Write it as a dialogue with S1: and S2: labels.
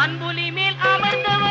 S1: பண்புலி மேல் அமர்ந்தவர்.